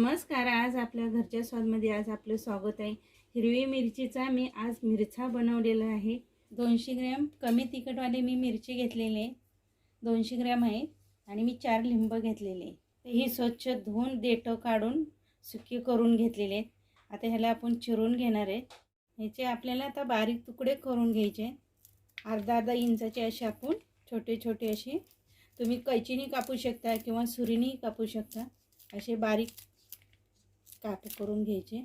नमस्कार आज आपल्या घरच्या स्वादमध्ये आज आपलं स्वागत आहे. हिरवी मिरचीचा मी आज मिरचा बनवलेला आहे. दोनशे ग्रॅम कमी तिखटवाले मी मिरची घेतलेले. दोनशे ग्रॅम आहे आणि मी चार लिंब घेतलेले. ही स्वच्छ धुवून देठं काढून सुकी करून घेतलेले. आहेत आता ह्याला आपण चिरून घेणार आहे. ह्याचे आपल्याला आता बारीक तुकडे करून घ्यायचे. अर्धा अर्धा इंचाचे असे आपण छोटे छोटे असे. तुम्ही कैचीने कापू शकता किंवा सुरीने कापू शकता. असे बारीक काप करून घ्यायचे.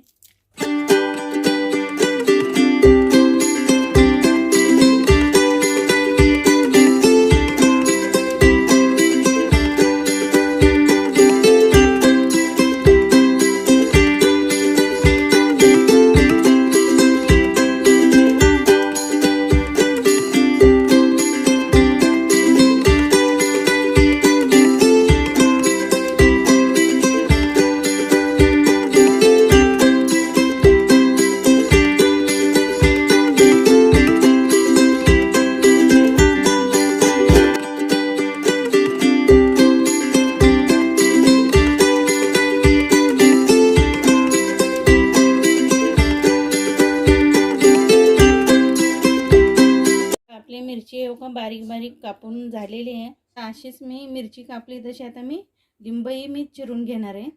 मिरची एवढं का बारीक बारीक कापून झालेली आहे. अशीच मी मिरची कापली तशी आता मी लिंबही मी चिरून घेणार आहे.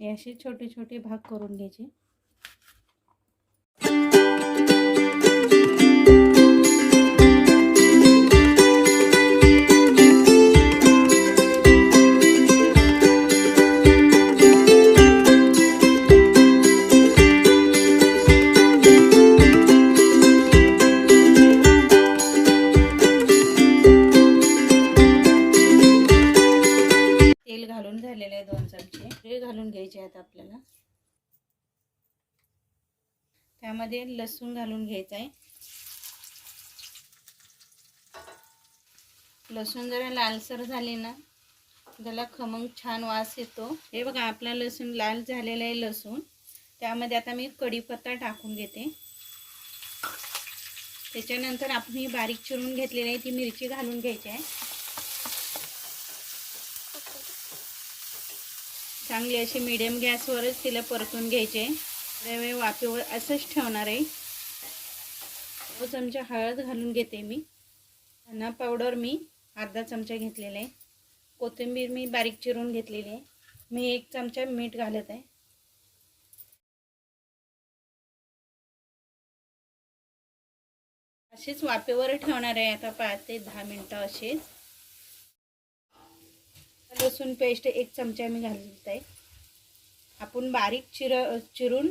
हे असे छोटे छोटे भाग करून घ्यायचे. आहे दोन चमचे. हे घालून घ्यायचे आहेत आपल्याला. त्यामध्ये लसूण घालून घ्यायचं आहे. लसूण जरा लालसर झाले ना त्याला खमंग छान वास येतो. हे बघा आपला लसूण लाल झालेला आहे लसूण. त्यामध्ये आता मी कढीपत्ता टाकून घेते. त्याच्यानंतर आपण ही बारीक चिरून घेतलेली आहे ती मिरची घालून घ्यायची आहे. चांगली अशी मिडियम गॅसवरच तिला परतून घ्यायचे. त्यावेळी वाफेवर असंच ठेवणार आहे. दो चमचा हळद घालून घेते मी. धना पावडर मी अर्धा चमचा घेतलेला आहे. कोथिंबीर मी बारीक चिरून घेतलेली आहे. मी एक चमचा मीठ घालत आहे. असेच वाफेवर ठेवणार आहे आता पाच ते दहा मिनटं असेच लसूण पेस्ट एक चमचा मी घालत आहे. आपण बारीक चिर चिरून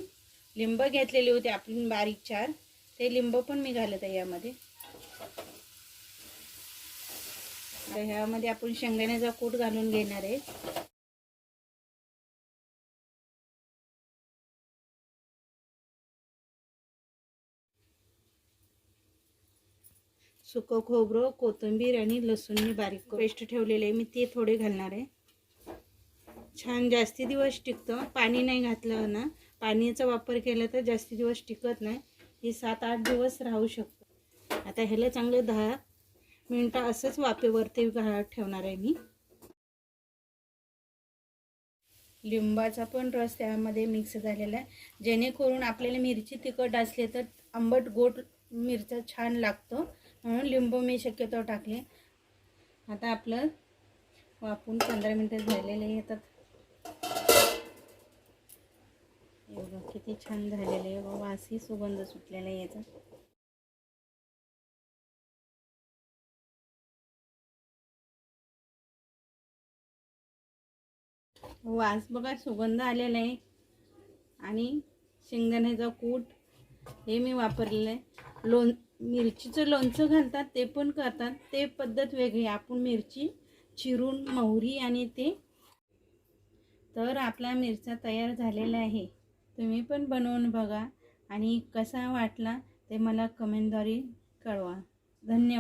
लिंब घेतलेले होते आपण बारीक चार. ते लिंब पण मी घालत आहे यामध्ये. ह्यामध्ये आपण शेंगदाण्याचा कूट घालून घेणार आहे. सुकं खोबरं कोथिंबीर आणि लसूण मी बारीक पेस्ट ठेवलेले आहे. मी ते थोडे घालणार आहे. छान जास्ती दिवस टिकतं. पाणी नाही घातलं ना. पाण्याचा वापर केला तर जास्ती दिवस टिकत नाही. हे सात आठ दिवस राहू शकतं. आता ह्याला चांगले दहा मिनटं असंच वाफेवरती घा ठेवणार आहे मी. लिंबाचा पण रस त्यामध्ये मिक्स झालेला आहे. जेणेकरून आपल्याला मिरची तिखट असले तर आंबट गोड मिरचा छान लागतो. म्हणून लिंबू मी शक्यतो टाकले. आता आपलं वापून पंधरा मिनटं झालेले येतात एवढं किती छान झालेलं आहे. वासही सुगंध सुटलेला आहे याचा. वास बघा सुगंध आलेला आहे. आणि शेंगदाण्याचा कूट हे मी वापरलेलं आहे. लोण मिरचीचं लोणचं घालतात ते पण करतात. ते पद्धत वेगळी आपण मिरची चिरून मोहरी आणि ते. तर आपला मिरचा तयार झालेला आहे. तुम्ही पण बनवून बघा. आणि कसा वाटला ते मला कमेंटद्वारे कळवा. धन्यवाद.